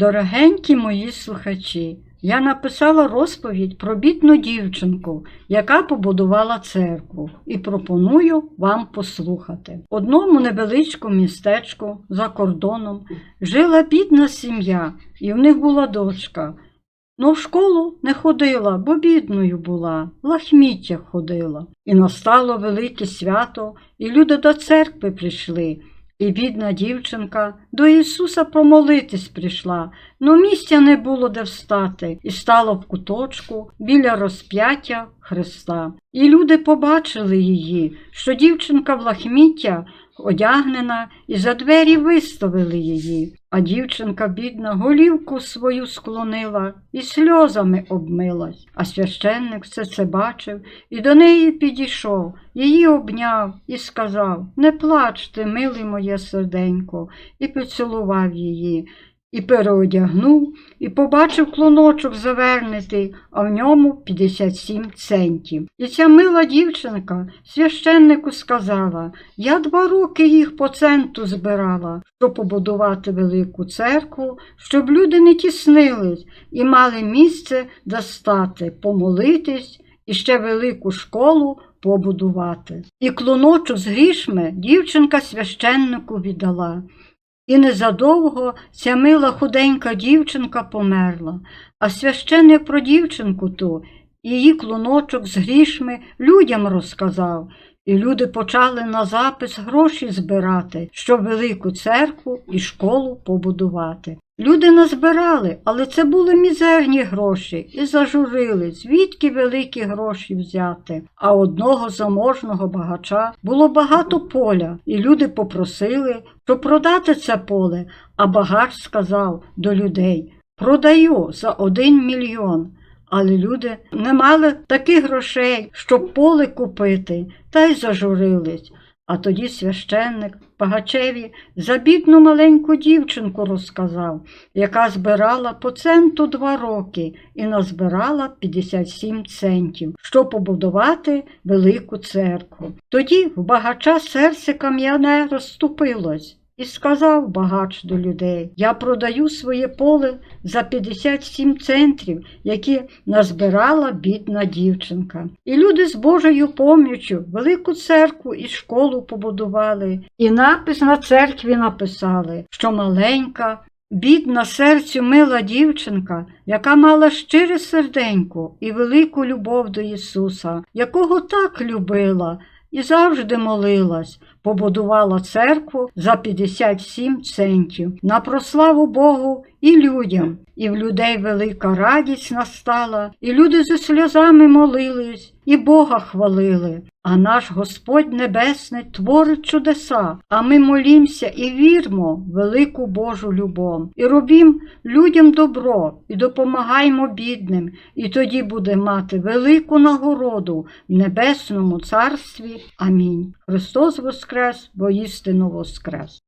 Дорогенькі мої слухачі, я написала розповідь про бідну дівчинку, яка побудувала церкву, і пропоную вам послухати. В одному невеличкому містечку за кордоном жила бідна сім'я, і в них була дочка. Но в школу не ходила, бо бідною була, в лахміттях ходила. І настало велике свято, і люди до церкви прийшли. І бідна дівчинка до Ісуса помолитись прийшла, но місця не було де встати, і стала в куточку біля розп'яття Христа. І люди побачили її, що дівчинка в лахміття одягнена, і за двері виставили її. А дівчинка, бідна, голівку свою склонила і сльозами обмилась. А священник все це бачив і до неї підійшов, її обняв і сказав Не плачте, миле моє серденько, і поцілував її. І переодягнув, і побачив клоночок завернутий, а в ньому 57 центів. І ця мила дівчинка священнику сказала, я два роки їх по центу збирала, щоб побудувати велику церкву, щоб люди не тіснились і мали місце достати, помолитись і ще велику школу побудувати. І клоночок з грішми дівчинка священнику віддала. І незадовго ця мила худенька дівчинка померла, а священник про дівчинку ту її клуночок з грішми людям розказав, і люди почали на запис гроші збирати, щоб велику церкву і школу побудувати. Люди назбирали, але це були мізерні гроші, і зажурили, звідки великі гроші взяти. А одного заможного багача було багато поля, і люди попросили, щоб продати це поле, а багач сказав до людей Продаю за один мільйон. Але люди не мали таких грошей, щоб поле купити, та й зажурились. А тоді священник Пагачеві за бідну маленьку дівчинку розказав, яка збирала по центу два роки і назбирала 57 центів, щоб побудувати велику церкву. Тоді в багача серце кам'яне розступилось. І сказав багач до людей, я продаю своє поле за 57 центрів, які назбирала бідна дівчинка. І люди з Божою поміччю велику церкву і школу побудували, і напис на церкві написали, що маленька, бідна серцю мила дівчинка, яка мала щире серденько і велику любов до Ісуса, якого так любила і завжди молилась, побудувала церкву за 57 центів на прославу Богу і людям. І в людей велика радість настала, і люди зі сльозами молились, і Бога хвалили. А наш Господь Небесний творить чудеса, а ми молімся і вірмо велику Божу любов, і робім людям добро, і допомагаємо бідним, і тоді буде мати велику нагороду в небесному царстві. Амінь. Христос Воскрес, воістину Воскрес.